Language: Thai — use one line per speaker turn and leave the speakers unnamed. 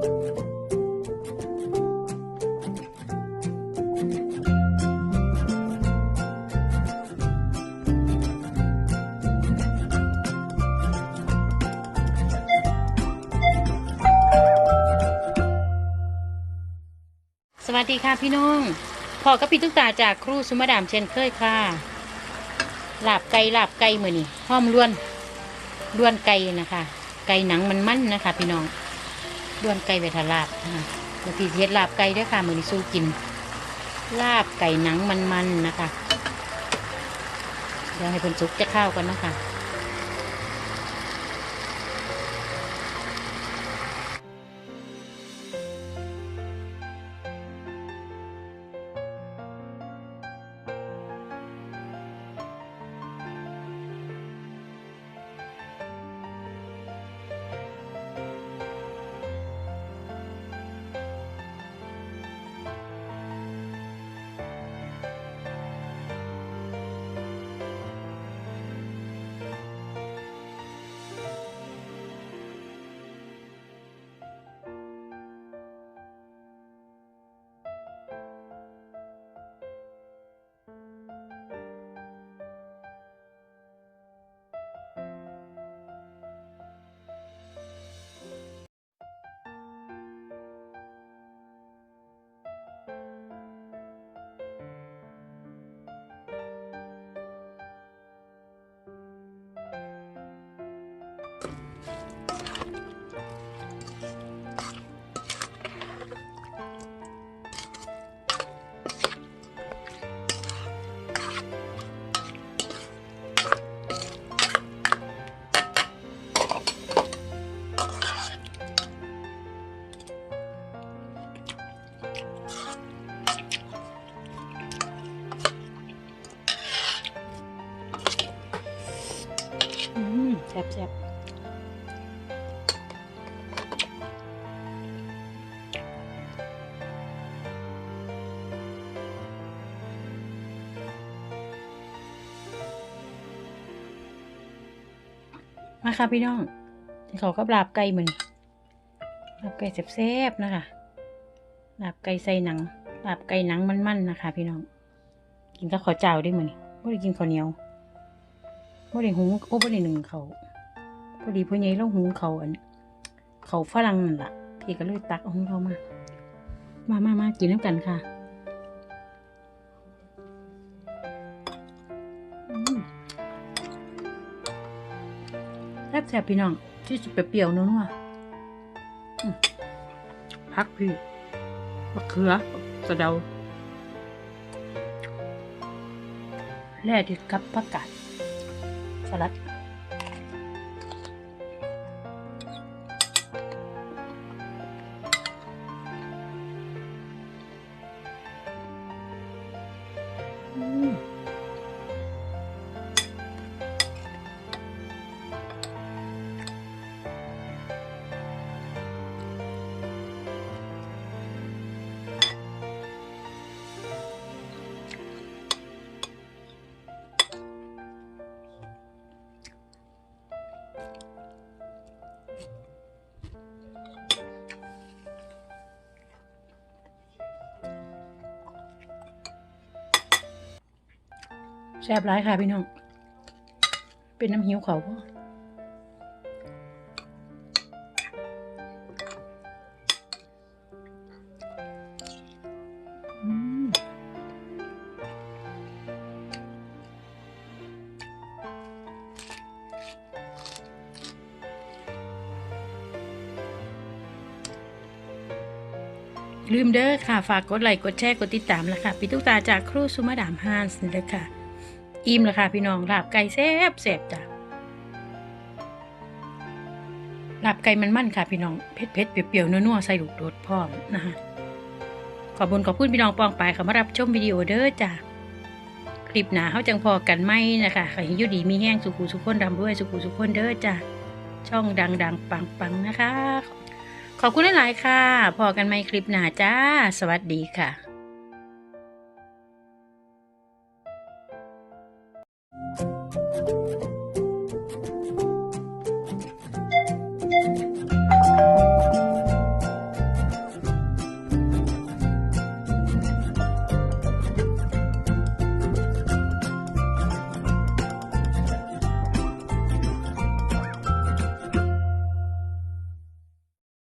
สวัสดีค่ะพี่น้องพอกับพี่ตุ๊กตาจากครูสุมาดามเชนเคยค่ะหลาบไก่หลาบไก่เหมือนนี่ห้อมล้วนล้วนไก่นะคะ ไก่หนังมันมันนะคะ พี่น้อง ด้วนไก่เวทลาบนะคะเมื่อกี้เฮ็ดลาบไก่ด้วยค่ะ มือนี้สู้กิน ลาบไก่หนังมันๆนๆนะคะ เดี๋ยวให้เพิ่นสุกจะข้าวกันเนาะคะ มแซ่บแซ่บมาค่ะพี่น้องที่เขาก็ลาบไก่เหมือนลาบไก่แซ่บๆนะคะลาบไก่ใส่หนังลาบไก่หนังมันๆนะคะ พี่น้อง กินกับข้าวเจ้าได้เหมือนไม่ได้กินข้าวเหนียว บ่ได้หุงโอ้บ่ได้หนึ่งเขาพอดีพ่อใหญ่เราหุงเขาอัน เขาฝรั่งนั่นล่ะพี่ก็เลยตักของเรามา มามามากินน้ำกันค่ะแซ่บๆพี่น้องที่สุดเปรี้ยวๆนัวๆอืมพักพี่มะเขือสะเดาแล่ดิกับผักกาด สลั แซ่บร้ายค่ะพี่น้อง เป็นน้ำหิวเขาพ่อลืมเด้อค่ะ ฝากกดไลค์กดแชร์กดติดตามแล้วค่ะพี่ตุ๊กตาจากครูสุมาดามฮานส์นี่เด้อค่ะ อิ่มแล้วค่ะพี่น้องลาบไก่แซ่บแซ่บจ้ะลาบไก่มันมันค่ะพี่น้องเผ็ดเผ็ดๆเปรี้ยวๆนัวๆใส่ลูกโดดพร้อมนะคะขอบคุญขอบคุณพี่น้องปองปายค่ะมารับชมวิดีโอเด้อจ้ะคลิปหนาเขาจังพอกันไหมนะคะใครอยู่ดีมีแห้งสุขุสุขคนดำด้วยสุขุสุขคนเด้อจ้ะช่องดังๆ ปังๆนะคะ ขอบคุณหลายๆค่ะ พอกันไหมคลิปหนาจ้า สวัสดีค่ะ